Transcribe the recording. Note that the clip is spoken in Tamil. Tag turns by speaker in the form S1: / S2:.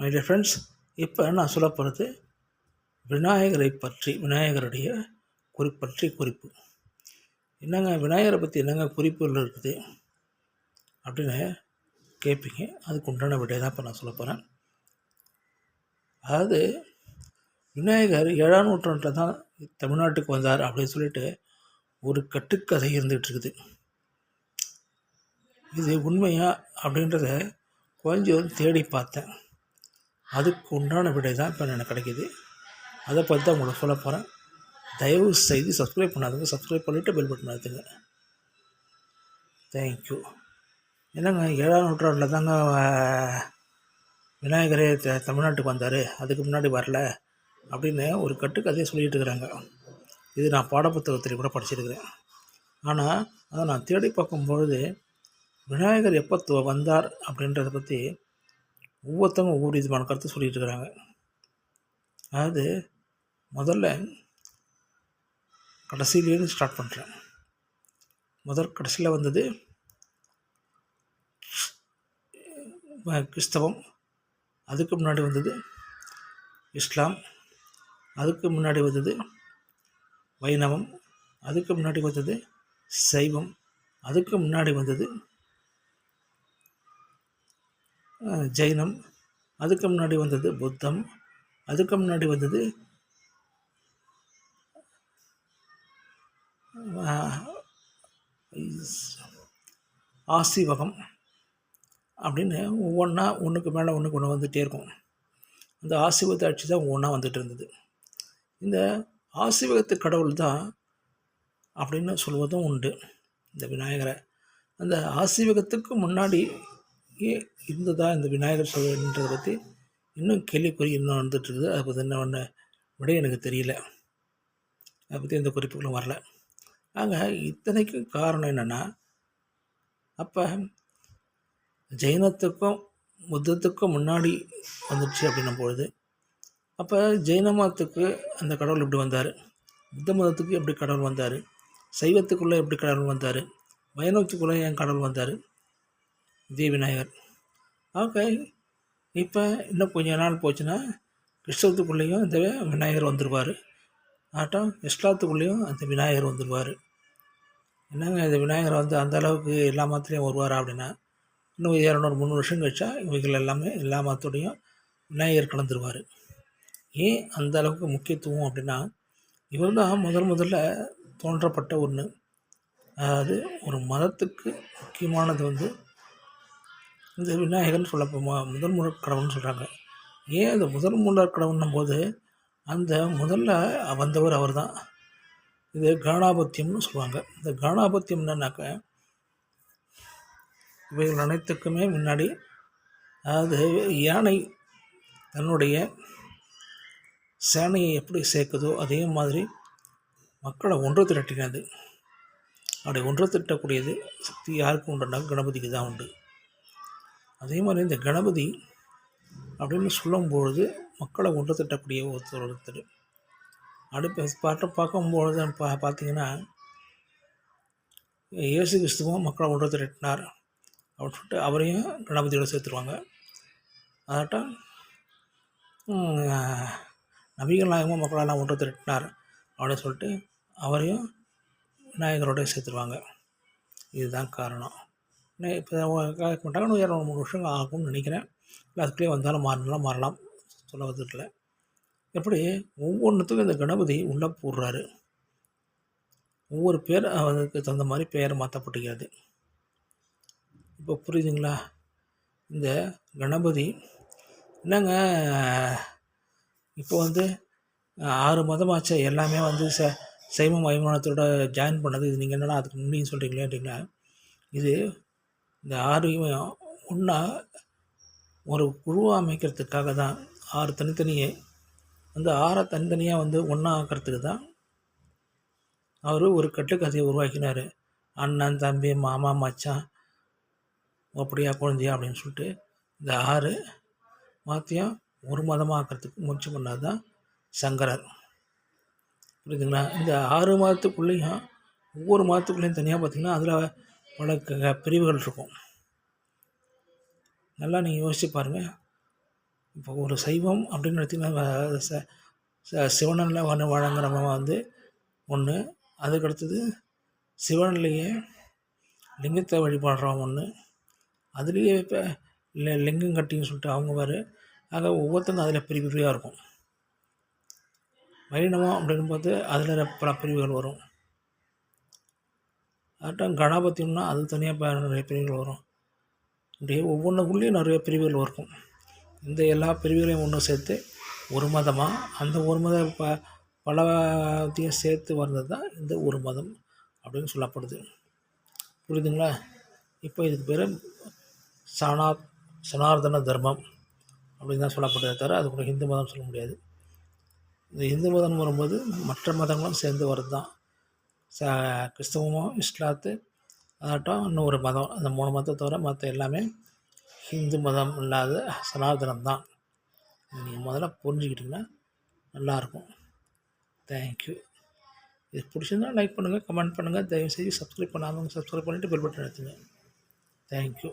S1: மை டியர் ஃப்ரெண்ட்ஸ் இப்போ நான் சொல்ல போகிறது விநாயகரை பற்றி விநாயகருடைய குறிப்பற்றி பற்றி குறிப்பு. என்னங்க விநாயகரை பற்றி என்னங்க குறிப்புகள் இருக்குது? அப்படின்னு கேட்பீங்க அதுக்கு உண்டான விடையை தான் இப்போ நான் சொல்ல போகிறேன் அதாவது விநாயகர் ஏழாம் நூற்றாண்டில் தான் தமிழ்நாட்டுக்கு வந்தார் அப்படின்னு சொல்லிட்டு ஒரு கட்டுக்கதை இருந்துகிட்டு இருக்குது. இது உண்மையா அப்படின்றத கொஞ்சம் தேடி பார்த்தேன். அதுக்கு உண்டான விடை தான் இப்போ எனக்கு கிடைக்கிது. அதை பற்றி தான் உங்களுக்கு சொல்ல போகிறேன். தயவு செய்து சப்ஸ்கிரைப் பண்ணாதுங்க சப்ஸ்கிரைப் பண்ணிவிட்டு பெல் பட்டன் அழுத்துங்க. தேங்க்யூ என்னங்க ஏழாம் நூற்றாண்டில் தாங்க விநாயகரே த- தமிழ்நாட்டுக்கு வந்தார். அதுக்கு முன்னாடி வரல அப்படின்னு ஒரு கட்டுக்கதையை சொல்லிகிட்டு இருக்கிறாங்க. இது நான் பாடப்புத்தகத்தில் கூட படிச்சிருக்கிறேன். ஆனால் அதை நான் தேடி பார்க்கும்பொழுது விநாயகர் எப்போ வந்தார் அப்படின்றத பற்றி ஒவ்வொருத்தவங்க ஒவ்வொரு விதமான கருத்து சொல்லிகிட்டு இருக்கிறாங்க அதாவது முதல்ல கடைசியிலேருந்து ஸ்டார்ட் பண்ணுறேன் முதல் கடைசியில் வந்தது கிறிஸ்தவம் அதுக்கு முன்னாடி வந்தது இஸ்லாம் அதுக்கு முன்னாடி வந்தது வைணவம் அதுக்கு முன்னாடி வந்தது சைவம் அதுக்கு முன்னாடி வந்தது ஜெயினம். அதுக்கு முன்னாடி வந்தது புத்தம். அதுக்கு முன்னாடி வந்தது ஆசிவகம் அப்படின்னு ஒவ்வொன்றா ஒன்றுக்கு மேலே ஒன்றுக்கு ஒன்று வந்துகிட்டே இருக்கும். அந்த ஆசிவகத்தை ஆட்சி தான் ஒவ்வொன்றா வந்துட்டு இருந்தது. இந்த ஆசிவகத்து கடவுள் தான் அப்படின்னு சொல்வதும் உண்டு. இந்த விநாயகரை. அந்த ஆசிவகத்துக்கு முன்னாடி இருந்ததா இந்த விநாயகர் சொல்கிறத பற்றி இன்னும் கேள்விக்குறி இன்னும் வந்துட்டு இருக்குது அதை பற்றி என்ன ஒன்று விட எனக்கு தெரியல. அதை பற்றி எந்த குறிப்புகளும் வரல. ஆக இத்தனைக்கும் காரணம் என்னென்னா அப்போ ஜெயினத்துக்கும் புத்தத்துக்கும் முன்னாடி வந்துடுச்சு அப்படின்னும் பொழுது அப்போ ஜெயின மதத்துக்கு அந்த கடவுள் எப்படி வந்தார். புத்த மதத்துக்கு எப்படி கடவுள் வந்தார்? சைவத்துக்குள்ளே எப்படி கடவுள் வந்தார்? வைணவத்துக்குள்ளே என் கடவுள் வந்தார்? இதே விநாயகர் ஆக இப்போ இன்னும் கொஞ்ச நாள் போச்சுன்னா கிறிஸ்தவத்துக்குள்ளேயும் இந்த விநாயகர் வந்துடுவார் ஆட்டம் இஸ்லாத்துக்குள்ளேயும் அந்த விநாயகர் வந்துடுவார் என்னங்க இந்த விநாயகர் வந்து அந்த அளவுக்கு எல்லா மதத்துலேயும் வருவார் அப்படின்னா இன்னும் இரநூறு முந்நூறு வருஷம் கழிச்சா இவைகள் எல்லாமே எல்லா மதத்தோடையும் விநாயகர் கலந்துருவார். ஏன் அந்த அளவுக்கு முக்கியத்துவம் அப்படின்னா இவர் தான் முதல் முதல்ல தோன்றப்பட்ட ஒன்று அதாவது ஒரு மதத்துக்கு முக்கியமானது வந்து இந்த விநாயகர்னு சொல்ல முதல் முதல் கடவுள்னு சொல்கிறாங்க ஏன் அந்த முதல் முதல் கடவுள்னும் போது அந்த முதல்ல வந்தவர் அவர் தான் இது காணாபத்தியம்னு சொல்லுவாங்க. இந்த காணாபத்தியம் என்னன்னாக்க இவைகள் அனைத்துக்குமே முன்னாடி அதாவது யானை தன்னுடைய சேனையை எப்படி சேர்க்குதோ அதே மாதிரி மக்களை ஒன்று திரட்டினது. அப்படி ஒன்று திரட்டக்கூடியது சக்தி யாருக்கு உண்டுன்னா கணபதிக்கு தான் உண்டு. அதே மாதிரி இந்த கணபதி அப்படின்னு சொல்லும்பொழுது மக்களை ஒன்று திட்டக்கூடிய ஒருத்தர் ஒருத்தர். அடுப்பு பாட்டை பார்க்கும்பொழுது பா பார்த்தீங்கன்னா இயேசு கிறிஸ்துவும் மக்களை ஒன்று திரட்டினார் அப்படின்னு சொல்லிட்டு அவரையும் கணபதியோட சேர்த்துருவாங்க. அதாட்டம் நபிகள் நாயகமும் மக்களெல்லாம் ஒன்று திரட்டினார் அப்படின்னு சொல்லிட்டு அவரையும் விநாயகரோட சேர்த்துருவாங்க. இதுதான் காரணம். இப்போ மாட்டாங்க இன்னும் இரநூறு மூணு வருஷம் ஆகும்னு நினைக்கிறேன். இல்லை வந்தாலும் மாறினாலும் மாறலாம். சொல்ல வந்துடல எப்படி? ஒவ்வொன்றுத்துக்கும் இந்த கணபதி உள்ளே போடுறாரு. ஒவ்வொரு பேர் அதுக்கு தகுந்த மாதிரி பெயர் மாற்றப்பட்டுகிறது இப்போ புரியுதுங்களா? இந்த கணபதி என்னங்க? இப்போ வந்து ஆறு மதமாச்சே. எல்லாமே வந்து ச சைவம் வைமானத்தோட ஜாயின் பண்ணது. இது நீங்கள் என்னடா அதுக்கு முன்னாடி சொல்கிறீங்களே அப்படின்னா இது இந்த ஆறையும் ஒன்றா ஒரு குழுவாக அமைக்கிறதுக்காக தான் ஆறு தனித்தனியே அந்த ஆறை தனித்தனியாக வந்து ஒன்றா ஆக்கிறதுக்கு தான் அவர் ஒரு கட்டுக்கதையை உருவாக்கினார். அண்ணன் தம்பி மாமா மச்சான் அப்படியா குழந்தையா அப்படின்னு சொல்லிட்டு இந்த ஆறு மாத்தியம் ஒரு மதமாக ஆக்கிறதுக்கு முயற்சி பண்ணால் தான் சங்கரர். புரியுதுங்களா? இந்த ஆறு மாதத்துக்குள்ளேயும் ஒவ்வொரு மாதத்துக்குள்ளேயும் தனியாக பார்த்திங்கன்னா அதில் பல க- பிரிவுகள் இருக்கும். நல்லா நீங்கள் யோசிச்சு பாருங்கள் இப்போ ஒரு சைவம் அப்படின்னு எடுத்திங்கன்னா ச சிவனில் வந்து வழங்குறவங்க வந்து ஒன்று அதுக்கடுத்தது சிவன்லேயே லிங்கத்தை வழிபடுறவங்க ஒன்று அதுலேயே இப்போ லி லிங்கம் கட்டின்னு சொல்லிட்டு அவங்க வேறு ஆக ஒவ்வொருத்தங்க அதில் பிரிவு பிரிவாக இருக்கும் வைணவம் போது அதில் பல பிரிவுகள் வரும். அதாட்டம் கணபதினா அது தனியாக நிறைய பிரிவுகள் வரும். இப்படியே ஒவ்வொன்றுக்குள்ளேயும் நிறைய பிரிவுகள் இருக்கும். இந்த எல்லா பிரிவுகளையும் ஒன்று சேர்த்து ஒரு மதமாக அந்த ஒரு மத ப பலத்தையும் சேர்த்து வந்தது தான் இந்த ஒரு மதம் அப்படின்னு சொல்லப்படுது. புரியுதுங்களா? இப்போ இதுக்கு பேர் சனா சனார்தன தர்மம் அப்படின்னு தான் சொல்லப்படுதே தவிர அது கூட ஹிந்து மதம் சொல்ல முடியாது. இந்த இந்து மதம் வரும்போது மற்ற மதங்களும் சேர்ந்து வருது தான் ச கிறிஸ்துவமும் இஸ்லாத்து அதாட்டம் இன்னொரு மதம் அந்த மூணு மதத்தை தவிர மற்ற எல்லாமே ஹிந்து மதம் இல்லாத சனாதனம் தான் நீங்கள் முதல்ல புரிஞ்சுக்கிட்டிங்கன்னா நல்லாயிருக்கும். தேங்க்யூ இது பிடிச்சிருந்தா லைக் பண்ணுங்கள் கமெண்ட் பண்ணுங்கள் தயவுசெய்து சப்ஸ்கிரைப் பண்ணாமல் சப்ஸ்கிரைப் பண்ணிவிட்டு பெல் பட்டன் எடுத்துங்க தேங்க்யூ